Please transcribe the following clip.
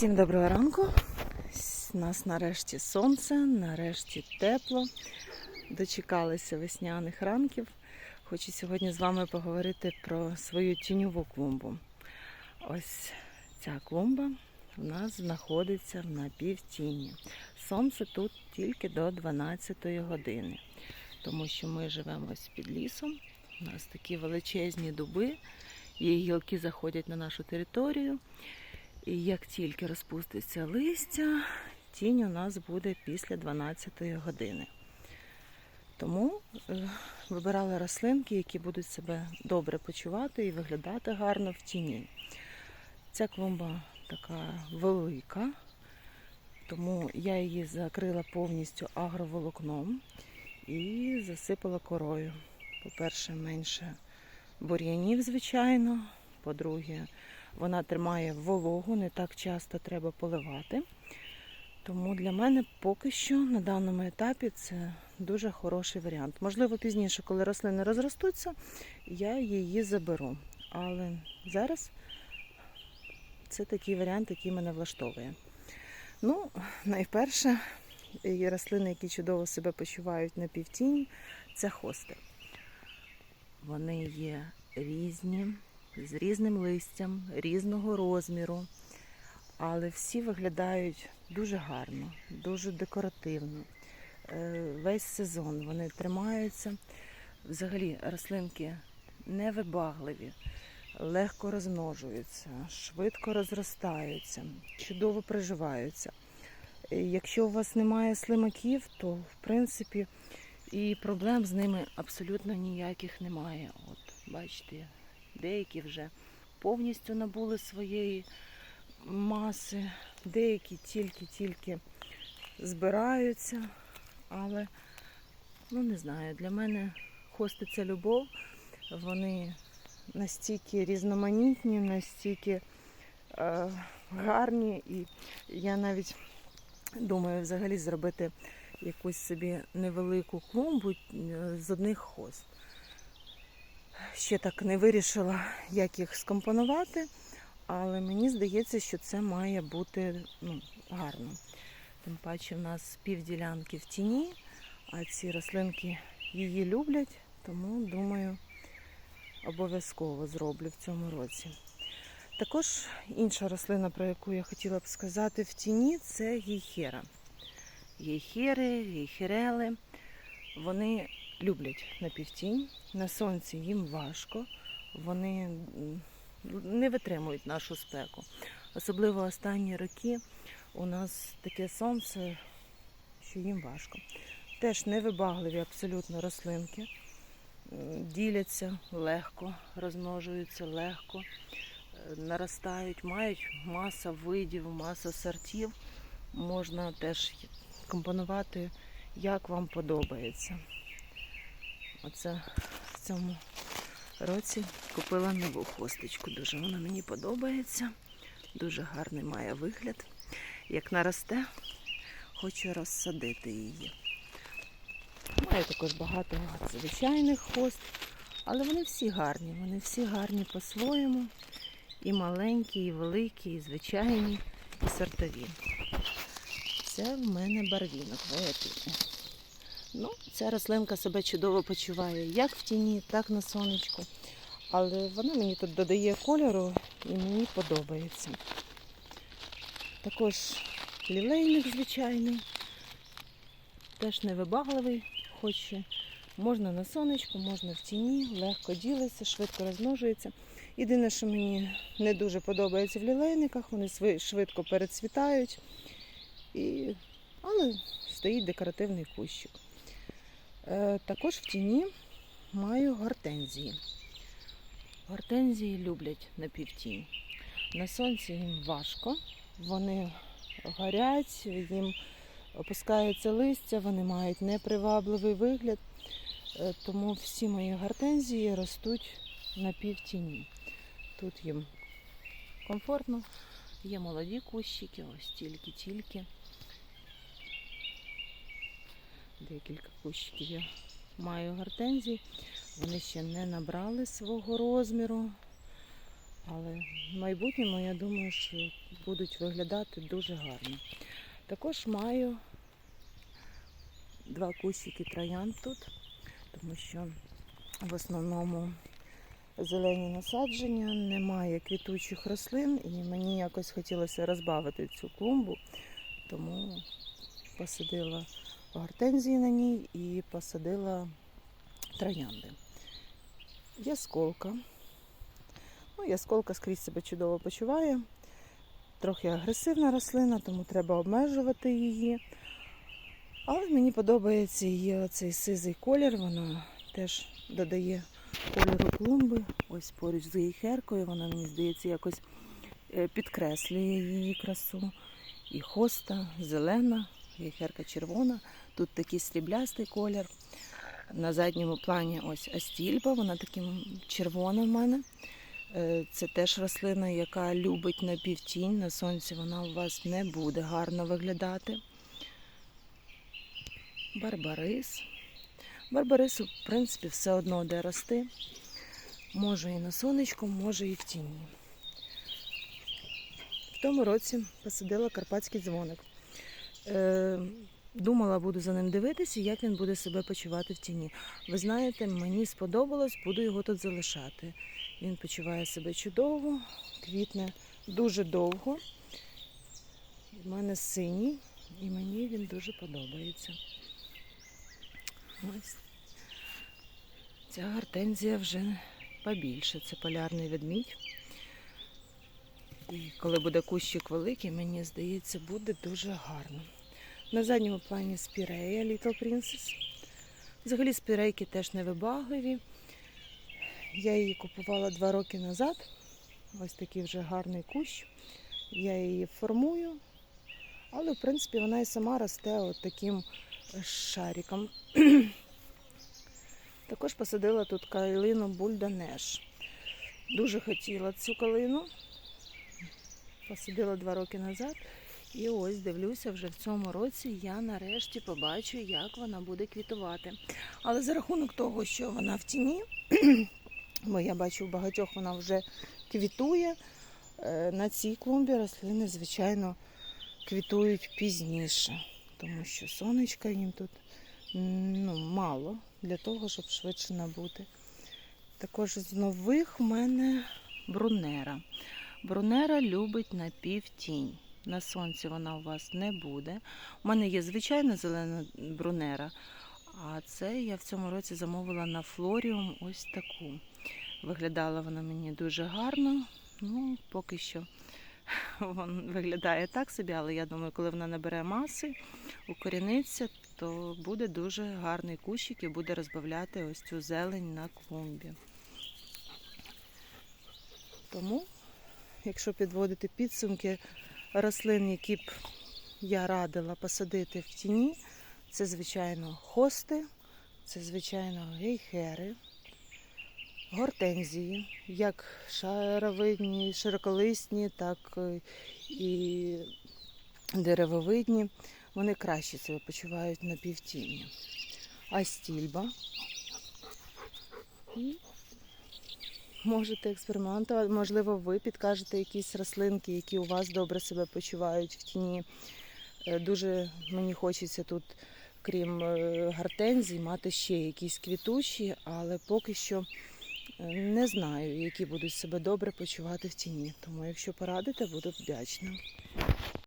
Всім доброго ранку. У нас нарешті сонце, нарешті тепло. Дочекалися весняних ранків. Хочу сьогодні з вами поговорити про свою тіньову клумбу. Ось ця клумба у нас знаходиться в напівтіні. Сонце тут тільки до 12 години, тому що ми живемо ось під лісом. У нас такі величезні дуби, її гілки заходять на нашу територію. І як тільки розпуститься листя, тінь у нас буде після 12 години. Тому е, вибирала рослинки, які будуть себе добре почувати і виглядати гарно в тіні. Ця клумба така велика, тому я її закрила повністю агроволокном і засипала корою. По-перше, менше бур'янів, звичайно. По-друге, вона тримає вологу, не так часто треба поливати. Тому для мене поки що на даному етапі це дуже хороший варіант. Можливо, пізніше, коли рослини розростуться, я її заберу. Але зараз це такий варіант, який мене влаштовує. Ну, найперше, і рослини, які чудово себе почувають на півтіні, це хости. Вони є різні, з різним листям, різного розміру, але всі виглядають дуже гарно, дуже декоративно. Е, Весь сезон вони тримаються. Взагалі рослинки невибагливі, легко розмножуються, швидко розростаються, чудово приживаються. Е, Якщо у вас немає слимаків, то в принципі і проблем з ними абсолютно ніяких немає. От бачите, деякі вже повністю набули своєї маси, деякі тільки-тільки збираються, але ну не знаю, для мене хости це любов. Вони настільки різноманітні, настільки е, гарні, і я навіть думаю взагалі зробити якусь собі невелику клумбу е, з одних хост. Ще так не вирішила, як їх скомпонувати, але мені здається, що це має бути ну, гарно. Тим паче в нас півділянки в тіні, а ці рослинки її люблять, тому думаю, обов'язково зроблю в цьому році. Також інша рослина, про яку я хотіла б сказати в тіні, це гейхера. Гейхери, гейхерели. Вони люблять напівтінь. На сонці їм важко. Вони не витримують нашу спеку. Особливо останні роки у нас таке сонце, що їм важко. Теж невибагливі абсолютно рослинки. Діляться легко, розмножуються легко, е, наростають, мають маса видів, маса сортів. Можна теж компонувати, як вам подобається. Оце в цьому році купила нову хосточку. Дуже вона мені подобається. Дуже гарний має вигляд. Як наросте, хочу розсадити її. Маю також багато звичайних хост, але вони всі гарні. Вони всі гарні по-своєму. І маленькі, і великі, і звичайні, і сортові. Це в мене барвінок веятити. Ну, ця рослинка себе чудово почуває як в тіні, так на сонечку. Але вона мені тут додає кольору і мені подобається. Також лілейник звичайний, теж невибагливий, хоче. Можна на сонечку, можна в тіні, легко ділиться, швидко розмножується. Єдине, що мені не дуже подобається в лілейниках, вони швидко перецвітають. І... Але стоїть декоративний кущик. Е, також в тіні маю гортензії. Гортензії люблять напівтінь. На сонці їм важко, вони горять, їм опускається листя, вони мають непривабливий вигляд. Е, Тому всі мої гортензії ростуть на півтіні. Тут їм комфортно. Є молоді кущики, ось тільки-тільки. Декілька кущиків я маю гортензій. Вони ще не набрали свого розміру. але в майбутньому я думаю, що будуть виглядати дуже гарно. Також маю два кущики троянд тут, тому що в основному зелені насадження, немає квітучих рослин, і мені якось хотілося розбавити цю клумбу, тому посадила гортензії на ній і посадила троянди. Ясколка. Ну, ясколка скрізь себе чудово почуває. Трохи агресивна рослина, тому треба обмежувати її. Але мені подобається її оцей сизий колір, вона теж додає кольору клумби. Ось поруч з ейхеркою, вона, мені здається, якось е, підкреслює її красу. І хоста зелена, ейхерка червона. Тут такий сріблястий колір. На задньому плані ось астільба, вона таким червона в мене. Е, Це теж рослина, яка любить напівтінь. На сонці вона у вас не буде гарно виглядати. Барбарис. Барбарису, в принципі, все одно де рости. Може і на сонечку, може і в тіні. В тому році посадила карпатський дзвоник. Думала, буду за ним дивитися, як він буде себе почувати в тіні. Ви знаєте, мені сподобалось, буду його тут залишати. Він почуває себе чудово, квітне дуже довго. У мене синій, і мені він дуже подобається. Ось. Ця гортензія вже побільше. Це полярний ведмідь. І коли буде кущик великий, мені здається, буде дуже гарно. На задньому плані спірея Little Princess. Взагалі спірейки теж невибагливі. Я її купувала два роки назад. Ось такий вже гарний кущ. Я її формую, але в принципі вона і сама росте от таким шариком. Також посадила тут калину Бульданеш. Дуже хотіла цю калину. Посадила два роки назад. І ось дивлюся, вже в цьому році я нарешті побачу, як вона буде квітувати. Але за рахунок того, що вона в тіні, бо я бачу, у багатьох вона вже квітує. е, На цій клумбі рослини, звичайно, квітують пізніше, тому що сонечка їм тут ну, мало для того, щоб швидше набути. Також з нових в мене брунера. Брунера любить напівтінь. На сонці вона у вас не буде. У мене є звичайна зелена брунера, а це я в цьому році замовила на флоріум ось таку. Виглядала вона мені дуже гарно. Ну, поки що вон виглядає так собі, але я думаю, коли вона набере маси, укоріниться, то буде дуже гарний кущик і буде розбавляти ось цю зелень на клумбі. Тому, якщо підводити підсумки рослин, які б я радила посадити в тіні, це, звичайно, хости, це, звичайно, гейхери, гортензії, як шаровидні, широколисні, так е, і деревовидні. Вони краще себе почувають на півтіні. Астільба. І можете експериментувати. Можливо, ви підкажете якісь рослинки, які у вас добре себе почувають в тіні. Е, Дуже мені хочеться тут, крім е, гортензій, мати ще якісь квітучі, але поки що е, не знаю, які будуть себе добре почувати в тіні. Тому, якщо порадите, буду вдячна.